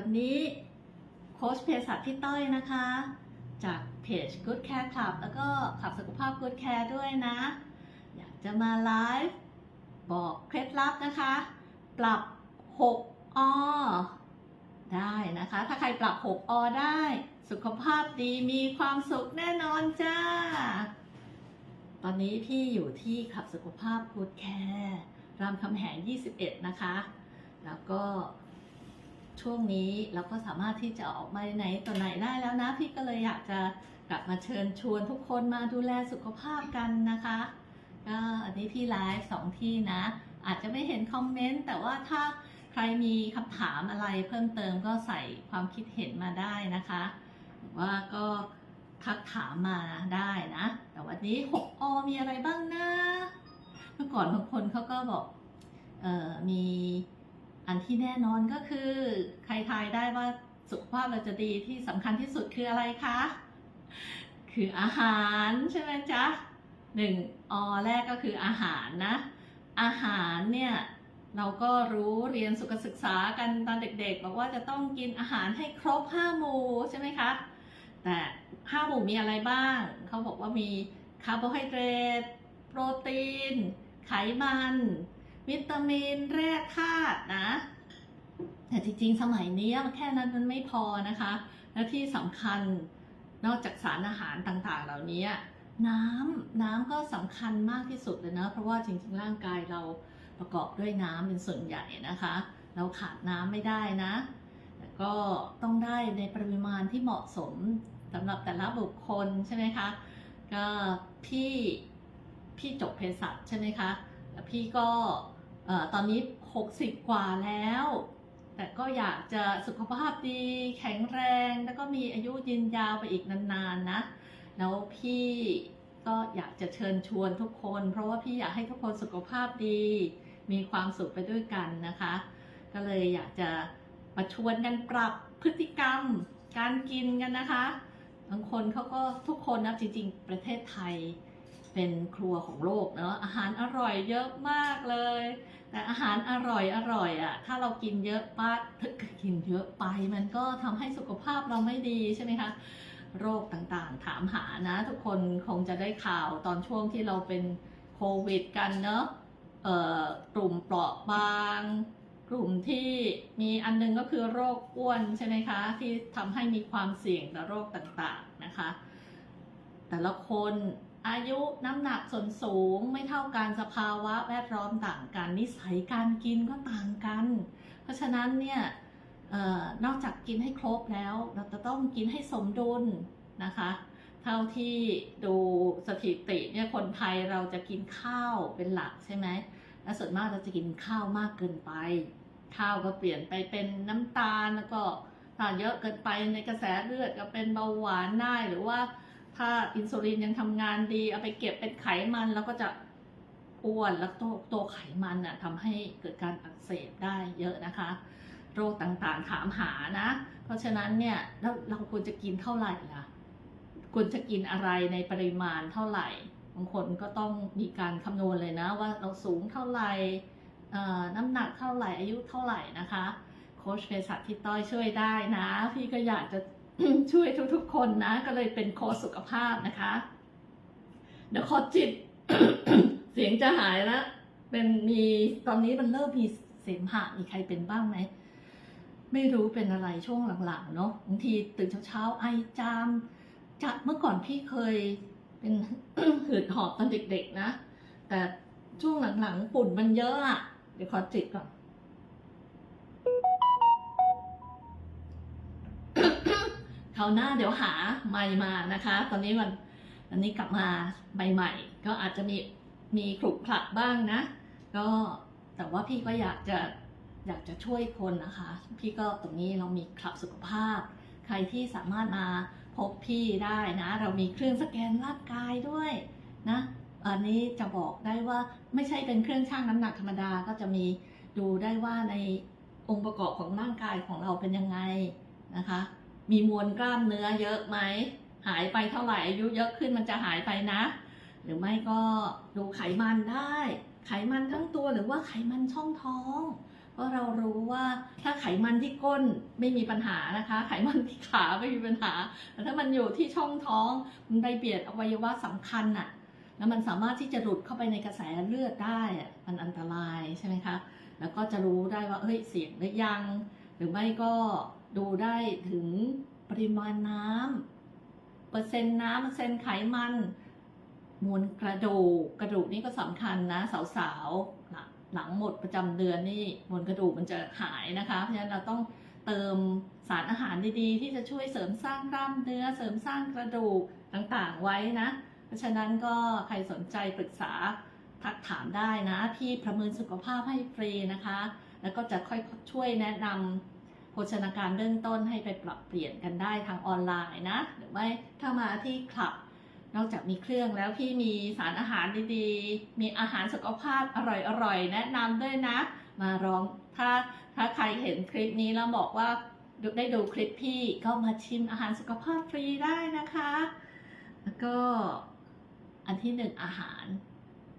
วันนี้โค้ชเภสัชพี่ต้อยนะคะ จากเพจ Good Care Club แล้วก็ขับสุขภาพ Good Care ด้วยนะ อยากจะมาไลฟ์บอกเคล็ดลับนะคะ ปรับ 6 อ ได้นะคะ ถ้าใครปรับ 6 อ ได้สุขภาพดีมีความสุขแน่นอนจ้า ตอนนี้พี่อยู่ที่ขับสุขภาพ Good Care รามคำแหง 21 นะคะ แล้วก็ ช่วงนี้เราก็สามารถที่จะออกมาไหนต่อไหนได้แล้วนะ พี่ก็เลยอยากจะกลับมาเชิญชวนทุกคนมาดูแลสุขภาพกันนะคะก็อันนี้พี่ไลฟ์สองที่นะ อาจจะไม่เห็นคอมเมนต์แต่ว่าถ้าใครมีคำถามอะไรเพิ่มเติมก็ใส่ความคิดเห็นมาได้นะคะหรือว่าก็ทักถามมาได้นะ แต่วันนี้ 6 อ มีอะไรบ้างนะ เมื่อก่อนบางคนเขาก็บอก เออมี อันที่แน่นอนก็คือ ใครทายได้ว่าสุขภาพเราจะดีที่สำคัญที่สุดคืออะไรคะ คืออาหารใช่ไหมจ๊ะหนึ่งอแรกก็คืออาหารนะ อาหารเนี่ยเราก็รู้เรียนสุขศึกษากันตอนเด็กๆ บอกว่าจะต้องกินอาหารให้ครบห้าหมู่ใช่ไหมคะ แต่ห้าหมู่มีอะไรบ้าง เขาบอกว่ามีคาร์โบไฮเดรตโปรตีน ไขมัน วิตามินแร่ธาตุนะ แต่จริงๆ สมัยนี้แค่นั้นมันไม่พอนะคะ และที่สำคัญนอกจากสารอาหารต่างๆ เหล่านี้น้ำน้ำก็สำคัญมากที่สุดเลยนะ เพราะว่าจริงๆ ร่างกายเราประกอบด้วยน้ำเป็นส่วนใหญ่นะคะ เราขาดน้ำไม่ได้นะแต่ก็ต้องได้ในปริมาณที่เหมาะสมสำหรับแต่ละบุคคลใช่ไหมคะ ก็พี่พี่จบเภสัชใช่ไหมคะแล้วพี่ก็ ตอนนี้ 60 กว่าแล้ว แต่ก็อยากจะสุขภาพดีแข็งแรง แล้วก็มีอายุยืนยาวไปอีกนานๆนะ แล้วพี่ก็อยากจะเชิญชวนทุกคน เพราะว่าพี่อยากให้ทุกคนสุขภาพดี มีความสุขไปด้วยกันนะคะ ก็เลยอยากจะมาชวนกันปรับพฤติกรรม การกินกันนะคะบางคนเขาก็ทุกคนนะจริง ๆ ประเทศไทยเป็นครัวของโลกเนาะอาหารอร่อยเยอะมากเลย แต่อาหารอร่อยอร่อยอะ ถ้าเรากินเยอะปะกินเยอะไป มันก็ทำให้สุขภาพเราไม่ดีใช่ไหมคะ โรคต่างๆ ถามหานะ ทุกคนคงจะได้ข่าวตอนช่วงที่เราเป็นโควิดกันเนาะเอ่อกลุ่มเปราะบาง กลุ่มที่มีอันนึงก็คือโรคอ้วนใช่ไหมคะ ที่ทำให้มีความเสี่ยงต่อโรคต่างๆนะคะ แต่ละคน อายุน้ำหนักส่วนสูงไม่เท่ากันสภาวะแวดล้อมต่างกันนิสัยการกินก็ต่างกัน เพราะฉะนั้นเนี่ยออนอกจากกินให้ครบแล้ว เราจะต้องกินให้สมดุลนะคะ เท่าที่ดูสถิติเนี่ยคนไทยเราจะกินข้าวเป็นหลักใช่ไหมและส่วนมากเราจะกินข้าวมากเกินไป ข้าวก็เปลี่ยนไปเป็นน้ำตาลแล้วก็ถ้าเยอะเกินไปในกระแสเลือดก็เป็นเบาหวานได้หรือว่า ถ้าอินซูลินยังทำงานดี เอาไปเก็บเป็นไขมัน แล้วก็จะอ้วนแล้วตัวตัวไขมันน่ะทำให้เกิดการอักเสบได้เยอะนะคะ โรคต่างๆถามหานะ เพราะฉะนั้นเนี่ยเราเราควรจะกินเท่าไหร่ล่ะควรจะกินอะไรในปริมาณเท่าไหร่บางคนก็ต้องมีการคำนวณเลยนะ ว่าเราสูงเท่าไหร่น้ำหนักเท่าไหร่อายุเท่าไหร่นะคะโค้ชเภสัชพี่ต้อยช่วยได้นะ พี่ก็อยากจะ ช่วยทุกๆ คนนะ ก็เลยเป็นโค้ชสุขภาพนะคะ เดี๋ยวขอจิต เสียงจะหายแล้วเป็นมีตอนนี้มันเริ่มมีเสมหะมีใครเป็นบ้างไหมไม่รู้เป็นอะไรช่วงหลังๆเนาะบางทีตื่นเช้าๆไอจามจากเมื่อก่อนพี่เคยเป็นหืดหอบตอนเด็กๆนะ แต่ช่วงหลังๆฝุ่นมันเยอะอะเดี๋ยวขอจิตก่อน คราวหน้าเดี๋ยวหาใหม่มานะคะ ตอนนี้มันอันนี้กลับมาใหม่ๆก็อาจจะมีมีขลุกขลักบ้างนะ ก็แต่ว่าพี่ก็อยากจะอยากจะช่วยคนนะคะ พี่ก็ตรงนี้เรามีคลับสุขภาพ ใครที่สามารถมาพบพี่ได้นะ เรามีเครื่องสแกนร่างกายด้วยนะอันนี้จะบอกได้ว่าไม่ใช่เป็นเครื่องชั่งน้ำหนักธรรมดาก็จะมีดูได้ว่าในองค์ประกอบของร่างกายของเราเป็นยังไงนะคะ มีมวลกล้ามเนื้อเยอะไหม หายไปเท่าไหร่อายุเยอะขึ้นมันจะหายไปนะ หรือไม่ก็ดูไขมันได้ ไขมันทั้งตัวหรือว่าไขมันช่องท้องเพราะเรารู้ว่าถ้าไขมันที่ก้นไม่มีปัญหานะคะ ไขมันที่ขาไม่มีปัญหาแต่ถ้ามันอยู่ที่ช่องท้องมันไปเบียดอวัยวะสำคัญน่ะแล้วมันสามารถที่จะหลุดเข้าไปในกระแสเลือดได้อะมันอันตรายใช่ไหมคะ แล้วก็จะรู้ได้ว่าเฮ้ยเสี่ยงหรือยัง หรือไม่ก็ ดูได้ถึงปริมาณน้ำเปอร์เซ็นต์น้ำเปอร์เซ็นต์ไขมันมวลกระดูกกระดูกนี่ก็สำคัญนะ สาวๆหลังหลังหมดประจำเดือนนี่มวลกระดูกมันจะหายนะคะ เพราะฉะนั้นเราต้องเติมสารอาหารดีๆ ที่จะช่วยเสริมสร้างกล้ามเนื้อเสริมสร้างกระดูกต่างๆไว้นะ เพราะฉะนั้นก็ใครสนใจปรึกษาทักถามได้นะ พี่ประเมินสุขภาพให้ฟรีนะคะ แล้วก็จะค่อยช่วยแนะนำ ภชนาการเบื้องต้นให้ไปปรับเปลี่ยนกันได้ทางออนไลน์นะ หรือไม่ถ้ามาที่คลับ นอกจากมีเครื่องแล้วพี่มีสารอาหารดีๆ มีอาหารสุขภาพอร่อยๆ แนะนำด้วยนะ มาลองถ้าถ้าใครเห็นคลิปนี้แล้วบอกว่าได้ดูคลิปพี่ก็มาชิมอาหารสุขภาพฟรีได้นะคะ แล้วก็อันที่หนึ่งอาหาร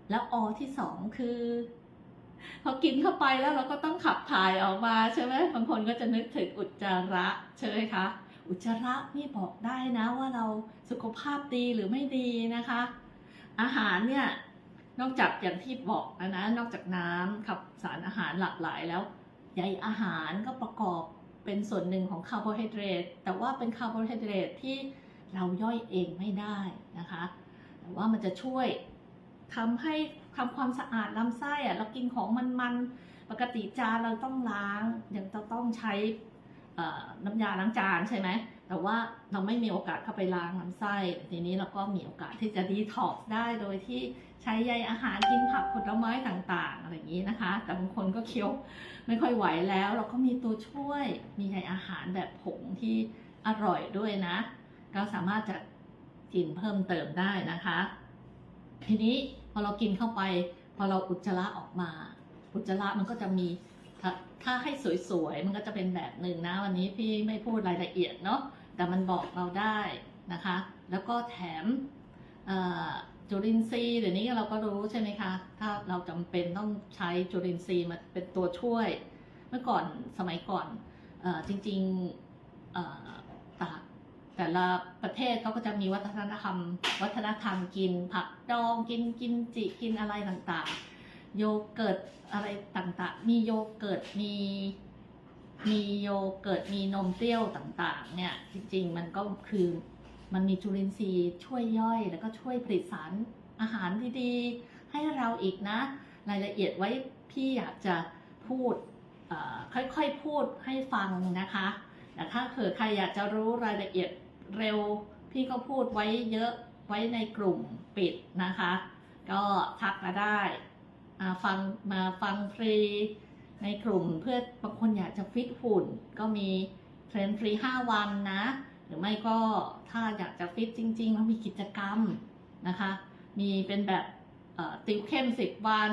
แล้วอที่สองคือ พอกินเข้าไปแล้วเราก็ต้องขับถ่ายออกมาใช่ไหมบางคนก็จะนึกถึงอุจจาระใช่ไหมคะ อุจจาระนี่บอกได้นะว่าเราสุขภาพดีหรือไม่ดีนะคะ อาหารเนี่ยนอกจากอย่างที่บอกนะนะนอกจากน้ำขับสารอาหารหลากหลายแล้วใยอาหารก็ประกอบเป็นส่วนหนึ่งของคาร์โบไฮเดรตแต่ว่าเป็นคาร์โบไฮเดรตที่เราย่อยเองไม่ได้นะคะ แต่ว่ามันจะช่วย ทำให้ทำความสะอาดลำไส้อะเรากินของมันๆปกติจานเราต้องล้างยังต้องใช้น้ำยาล้างจานใช่ไหมแต่ว่าเราไม่มีโอกาสเข้าไปล้างลำไส้ ทีนี้เราก็มีโอกาสที่จะดีท็อกซ์ได้โดยที่ใช้ใยอาหารกินผักผลไม้ต่างๆอะไรอย่างนี้นะคะ แต่บางคนก็เคี้ยวไม่ค่อยไหวแล้ว เราก็มีตัวช่วยมีใยอาหารแบบผงที่อร่อยด้วยนะก็สามารถจะกินเพิ่มเติมได้นะคะ ทีนี้พอเรากินเข้าไป พอเราอุจจาระออกมา อุจจาระมันก็จะมีถ้าถ้าให้สวยๆ มันก็จะเป็นแบบหนึ่งนะ วันนี้พี่ไม่พูดรายละเอียดเนาะแต่มันบอกเราได้นะคะ แล้วก็แถมจุลินทรีย์เดี๋ยวนี้เราก็รู้ใช่ไหมคะ ถ้าเราจำเป็นต้องใช้จุลินทรีย์มาเป็นตัวช่วย เมื่อก่อนสมัยก่อนอจริงๆ แต่ละประเทศเขาก็จะมีวัฒนธรรม วัฒนธรรมกิน ผักดองกินกินจิกินอะไรต่างๆ โยเกิร์ตอะไรต่างๆ มีโยเกิร์ตมีมีโยเกิร์ตมีนมเปรี้ยวต่างๆ เนี่ยจริงๆ มันก็คือมันมีจุลินทรีย์ช่วยย่อย แล้วก็ช่วยผลิตสารอาหารดีๆ ให้เราอีกนะ รายละเอียดไว้พี่อยากจะพูดค่อยๆพูดให้ฟังนะคะแต่ถ้าเกิดใครอยากจะรู้รายละเอียด เร็ว พี่ก็พูดไว้เยอะไว้ในกลุ่มปิดนะคะ ก็ทักมาได้มาฟังมาฟังฟรีในกลุ่มเพื่อบางคนอยากจะฟิตหุ่น ก็มีเทรนฟรี 5 วันนะ หรือไม่ก็ถ้าอยากจะฟิตจริงๆแล้วมีกิจกรรมนะคะ มีเป็นแบบติวเข้ม 10 วัน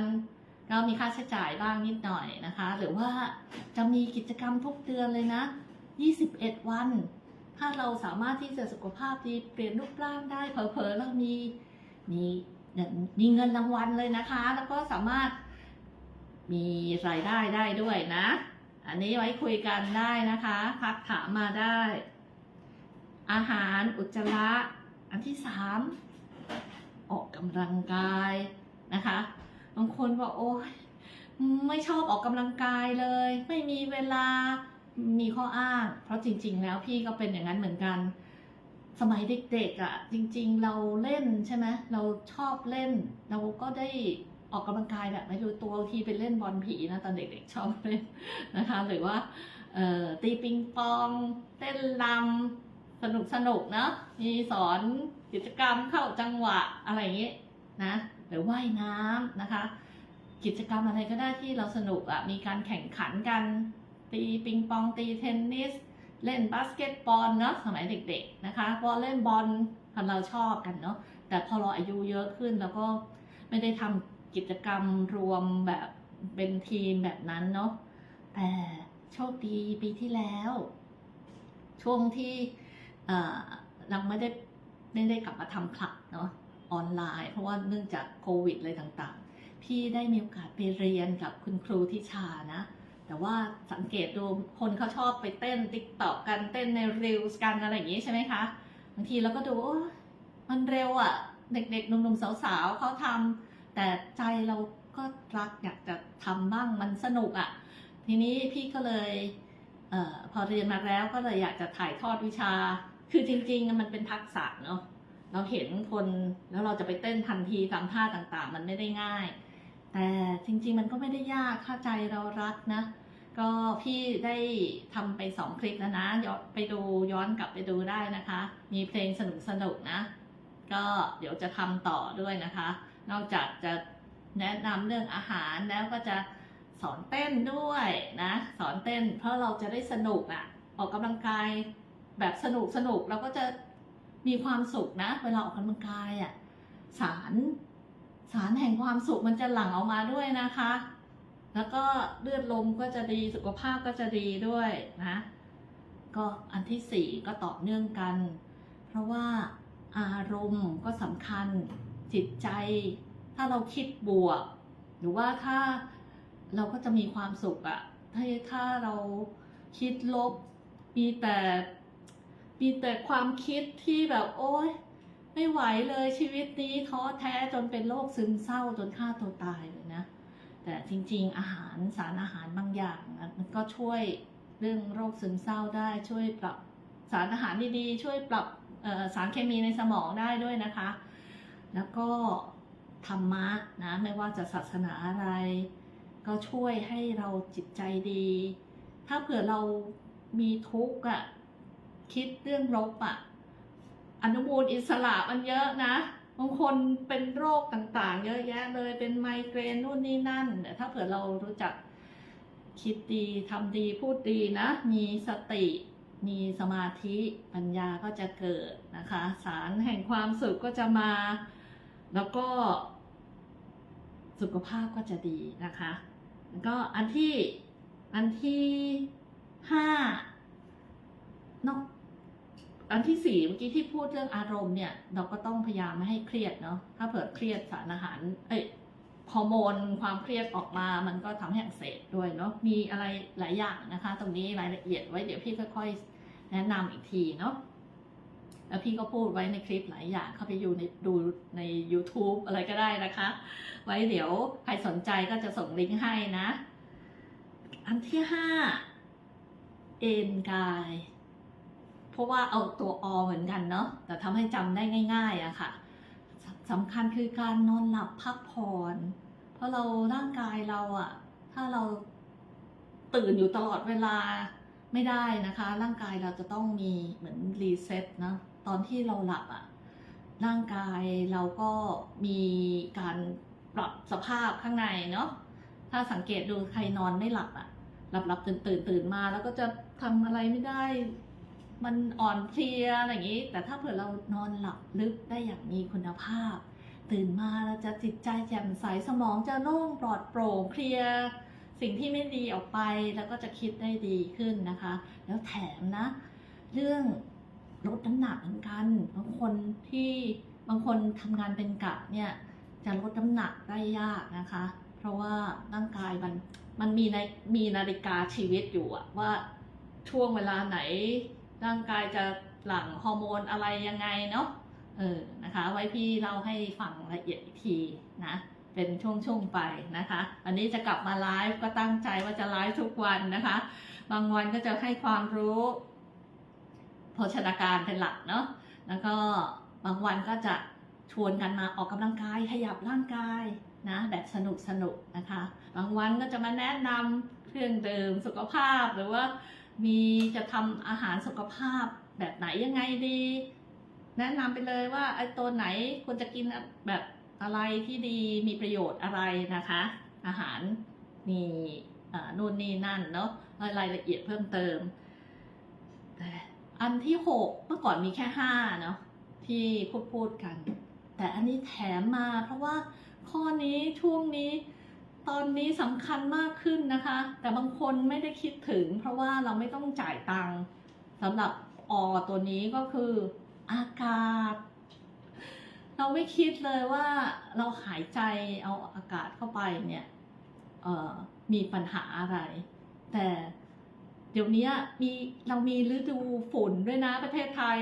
ก็มีค่าใช้จ่ายบ้างนิดหน่อยนะคะ หรือว่าจะมีกิจกรรมทุกเดือนเลยนะ 21 วัน ถ้าเราสามารถที่จะสุขภาพดีเปลี่ยนรูปร่างได้เผลอๆแล้วมีมีมีเงินรางวัลเลยนะคะ แล้วก็สามารถมีรายได้ได้ด้วยนะ อันนี้ไว้คุยกันได้นะคะทักถามมาได้ อาหารอุจจาระอันที่สามออกกำลังกายนะคะบางคนบอกโอ้ยไม่ชอบออกกำลังกายเลย ไม่มีเวลา มีข้ออ้าง เพราะจริง ๆ แล้วพี่ก็เป็นอย่างนั้นเหมือนกัน สมัยเด็กๆอะ่ะ จริง ๆ เราเล่นใช่ไหมเราชอบเล่น เราก็ได้ออกกำลังกายแบบไม่รู้ตัวทีไปเล่นบอลผีนะตอนเด็กๆชอบเล่นนะคะ หรือว่าตีปิงปอง เต้นรำสนุกสนุกเนาะมีสอนกิจกรรมเข้าจังหวะอะไรอย่างนี้นะหรือว่ายน้ำนะคะ กิจกรรมอะไรก็ได้ที่เราสนุกอะ่ะมีการแข่งขันกัน ตีปิงปองตีเทนนิส เล่นบาสเกตบอลเนาะสมัยเด็กๆนะคะพอเล่นบอลเราชอบกันเนาะแต่พอเราอายุเยอะขึ้นเราก็ไม่ได้ทำกิจกรรมรวมแบบเป็นทีมแบบนั้นเนาะแต่โชคดีปีที่แล้ว ช่วงที่เอ่อเราไม่ได้ไม่ได้กลับมาทำคลับเนาะออนไลน์ เพราะว่าเนื่องจากโควิดอะไรต่างๆ พี่ได้มีโอกาสไปเรียนกับคุณครูทิชานะ แต่ว่าสังเกตดูคนเขาชอบไปเต้นติ๊กต็อกกันเต้นในรีลส์กันอะไรอย่างนี้ใช่ไหมคะบางทีเราก็ดูมันเร็วอะ่ะ เด็กๆหนุ่มๆสาวๆเขาทำแต่ใจเราก็รักอยากจะทำบ้างมันสนุกอะ่ะ ทีนี้พี่ก็เลยเออพอเรียนมาแล้วก็เลยอยากจะถ่ายทอดวิชา คือจริงๆมันเป็นทักษะเนาะเราเห็นคนแล้วเราจะไปเต้นทันทีตามท่าต่างๆ มันไม่ได้ง่าย แต่จริงๆมันก็ไม่ได้ยากถ้าใจเรารักนะ ก็พี่ได้ทำไปสองคลิปแล้วนะย้อนไปดูย้อนกลับไปดูได้นะคะ มีเพลงสนุกๆนะ ก็เดี๋ยวจะทำต่อด้วยนะคะ นอกจากจะแนะนำเรื่องอาหารแล้วก็จะสอนเต้นด้วยนะ สอนเต้นเพราะเราจะได้สนุกอะ่ะ ออกกำลังกายแบบสนุกสนุกเราก็จะมีความสุขนะ เวลาออกกำลังกายอะ่ะสารารแห่งความสุขมันจะหลั่งออกมาด้วยนะคะ แล้วก็เลือดลมก็จะดีสุขภาพก็จะดีด้วยนะ ก็อันที่สี่ก็ต่อเนื่องกัน เพราะว่าอารมณ์ก็สำคัญจิตใจ ถ้าเราคิดบวก หรือว่าถ้าเราก็จะมีความสุขอะถ้าถ้าเราคิดลบ มีแต่มีแต่ความคิดที่แบบโอ๊ย ไม่ไหวเลยชีวิตนี้ท้อแท้จนเป็นโรคซึมเศร้าจนฆ่าตัวตายเลยนะ แต่จริงๆ อาหารสารอาหารบางอย่างนะมันก็ช่วยเรื่องโรคซึมเศร้าได้ช่วยปรับสารอาหารดีๆ ช่วยปรับสารเคมีในสมองได้ด้วยนะคะ แล้วก็ธรรมะนะไม่ว่าจะศาสนาอะไร ก็ช่วยให้เราจิตใจดี ถ้าเผื่อเรามีทุกข์อะคิดเรื่องลบอะ อนุมูลอิสระมันเยอะนะบางคนเป็นโรคต่างๆ เยอะแยะเลยเป็นไมเกรนนู่นนี่นั่นแต่ถ้าเผื่อเรารู้จักคิดดีทำดีพูดดีนะ มีสติมีสมาธิปัญญาก็จะเกิดนะคะ สารแห่งความสุขก็จะมา แล้วก็ สุขภาพก็จะดีนะคะแล้วก็อันที่อันที่ห้านอก อันที่สี่เมื่อกี้ที่พูดเรื่องอารมณ์เนี่ย เราก็ต้องพยายามไม่ให้เครียดเนาะถ้าเผื่อเครียดสารอาหาร เอ้ยฮอร์โมนความเครียดออกมามันก็ทำให้อักเสบด้วยเนาะมีอะไรหลายอย่างนะคะ ตรงนี้รายละเอียดไว้เดี๋ยวพี่ค่อยๆแนะนำอีกทีเนาะแล้วพี่ก็พูดไว้ในคลิปหลายอย่างเข้าไปอยู่ในดูใน YouTube อะไรก็ได้นะคะ ไว้เดี๋ยวใครสนใจก็จะส่งลิงก์ให้นะ อันที่ห้าเอ็นกาย เพราะว่าเอาตัวอเหมือนกันเนาะแต่ทำให้จำได้ง่าย ๆอะค่ะสสำคัญคือการนอนหลับพักผ่อน เพราะเราร่างกายเราอะถ้าเราตื่นอยู่ตลอดเวลาไม่ได้นะคะ ร่างกายเราจะต้องมีเหมือนรีเซ็ตนะตอนที่เราหลับอะร่างกายเราก็มีการปรับสภาพข้างในเนาะถ้าสังเกตดูใครนอนไม่หลับอะหลับหลับตื่นตื่นตื่นมา แล้วก็จะทำอะไรไม่ได้ มันอ่อนเพลียอะไรอย่างนี้ แต่ถ้าเผื่อเรานอนหลับลึกได้อย่างมีคุณภาพ ตื่นมาเราจะจิตใจแจ่มใสสมองจะโล่งปลอดโปร่งเคลียร์สิ่งที่ไม่ดีออกไปแล้วก็จะคิดได้ดีขึ้นนะคะ แล้วแถมนะ เรื่องลดน้ำหนักเหมือนกันบางคนที่บางคนทำงานเป็นกะเนี่ยจะลดน้ำหนักได้ยากนะคะ เพราะว่าร่างกายมันมันมีในมีนาฬิกาชีวิตอยู่อะว่าช่วงเวลาไหน ร่างกายจะหลั่งฮอร์โมนอะไรยังไงเนาะเออนะคะ ไว้พี่เล่าให้ฟังละเอียดอีกทีนะเป็นช่วงๆไปนะคะวันนี้จะกลับมาไลฟ์ก็ตั้งใจว่าจะไลฟ์ทุกวันนะคะ บางวันก็จะให้ความรู้โภชนาการเป็นหลักเนาะแล้วก็บางวันก็จะชวนกันมาออกกำลังกายขยับร่างกายนะแบบสนุกสนุกๆนะคะ บางวันก็จะมาแนะนำเครื่องดื่มสุขภาพหรือว่า มีจะทำอาหารสุขภาพแบบไหนยังไงดี แนะนำไปเลยว่าไอ้ตัวไหนควรจะกินแบบอะไรที่ดีมีประโยชน์อะไรนะคะ อาหารมีอ่นู่นนี่นั่นเนาะรายละเอียดเพิ่มเติม แต่อันที่หกเมื่อก่อนมีแค่ห้าเนาะที่พูดพูดกัน แต่อันนี้แถมมาเพราะว่าข้อนี้ช่วงนี้ ตอนนี้สำคัญมากขึ้นนะคะ แต่บางคนไม่ได้คิดถึง เพราะว่าเราไม่ต้องจ่ายตังค์สำหรับอตัวนี้ก็คืออากาศ เราไม่คิดเลยว่าเราหายใจเอาอากาศเข้าไปเนี่ยมีปัญหาอะไร แต่เดี๋ยวนี้มีเรามีฤดูฝุ่นด้วยนะประเทศไทย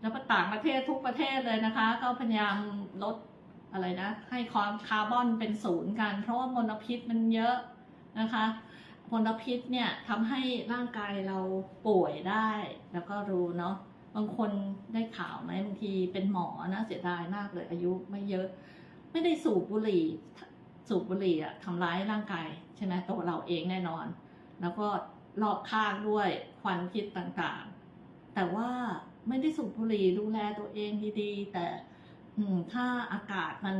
แล้วต่างประเทศทุกประเทศเลยนะคะ ก็พยายามลด อะไรนะให้ความคาร์บอนเป็นศูนย์กัน เพราะว่ามลพิษมันเยอะนะคะมลพิษเนี่ยทำให้ร่างกายเราป่วยได้แล้วก็รู้เนาะบางคนได้ข่าวไหมบางทีเป็นหมอนะเสียดายมากเลยอายุไม่เยอะ ไม่ได้สูบบุหรี่สูบบุหรี่อะทำร้ายร่างกายใช่ไหมตัวเราเองแน่นอน แล้วก็รอบข้างด้วยควันพิษต่างๆ แต่ว่าไม่ได้สูบบุหรี่ดูแลตัวเองดีๆ แต่ อืม ถ้าอากาศมัน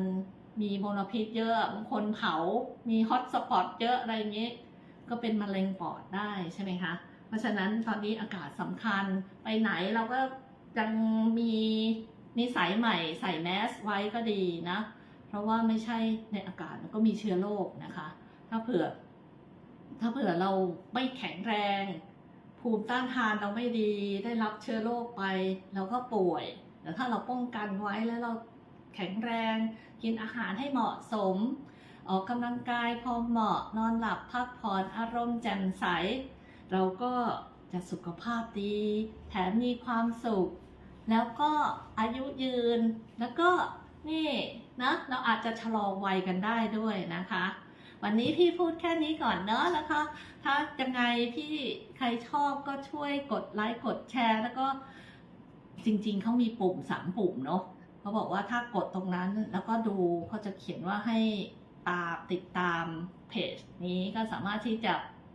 มีมลพิษเยอะบางคนเผา มีฮอตสปอตเยอะอะไรอย่างนี้ ก็เป็นมะเร็งปอดได้ใช่ไหมคะ เพราะฉะนั้นตอนนี้อากาศสำคัญไปไหนเราก็ยังมีนิสัยใหม่ใส่แมสไว้ก็ดีนะ เพราะว่าไม่ใช่ในอากาศมันก็มีเชื้อโรคนะคะ ถ้าเผื่อ ถ้าเผื่อเราไม่แข็งแรง ภูมิต้านทานเราไม่ดีได้รับเชื้อโรคไปเราก็ป่วย แต่ถ้าเราป้องกันไว้แล้วเราแข็งแรง กินอาหารให้เหมาะสม ออกกำลังกายพอเหมาะนอนหลับพักผ่อนอารมณ์แจ่มใส เราก็จะสุขภาพดี แถมมีความสุข แล้วก็อายุยืน แล้วก็นี่นะเราอาจจะชะลอวัยกันได้ด้วยนะคะ วันนี้พี่พูดแค่นี้ก่อนเนอะแล้วก็ถ้ายังไงพี่ใครชอบก็ช่วยกดไลค์กดแชร์ แล้วก็ จริงๆเขามีปุ่มสามปุ่มเนาะเขาบอกว่าถ้ากดตรงนั้นแล้วก็ดูเขาจะเขียนว่าให้ตามติดตามเพจนี้ก็สามารถที่จะ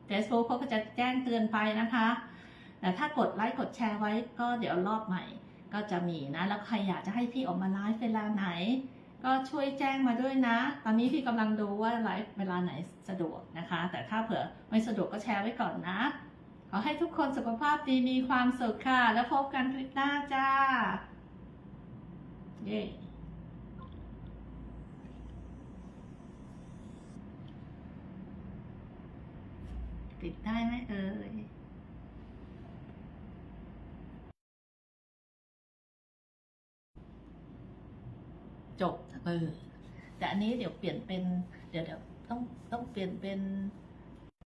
Facebook เขาก็จะแจ้งเตือนไปนะคะ แต่ถ้ากดไลค์กดแชร์ไว้ก็เดี๋ยวรอบใหม่ก็จะมีนะ แล้วใครอยากจะให้พี่ออกมาไลฟ์เวลาไหน ก็ช่วยแจ้งมาด้วยนะ ตอนนี้พี่กำลังดูว่าไลฟ์เวลาไหนสะดวกนะคะ แต่ถ้าเผื่อไม่สะดวกก็แชร์ไว้ก่อนนะ อให้ทุกคนสุขภาพดีมีความสุขค่ะ แล้วพบกันคลิปหน้าจ้า เย้ติดได้ไหมเอ่ยจบเออแต่อันนี้เดี๋ยวเปลี่ยนเป็น เดี๋ยวเดี๋ยวต้องต้องเปลี่ยนเป็น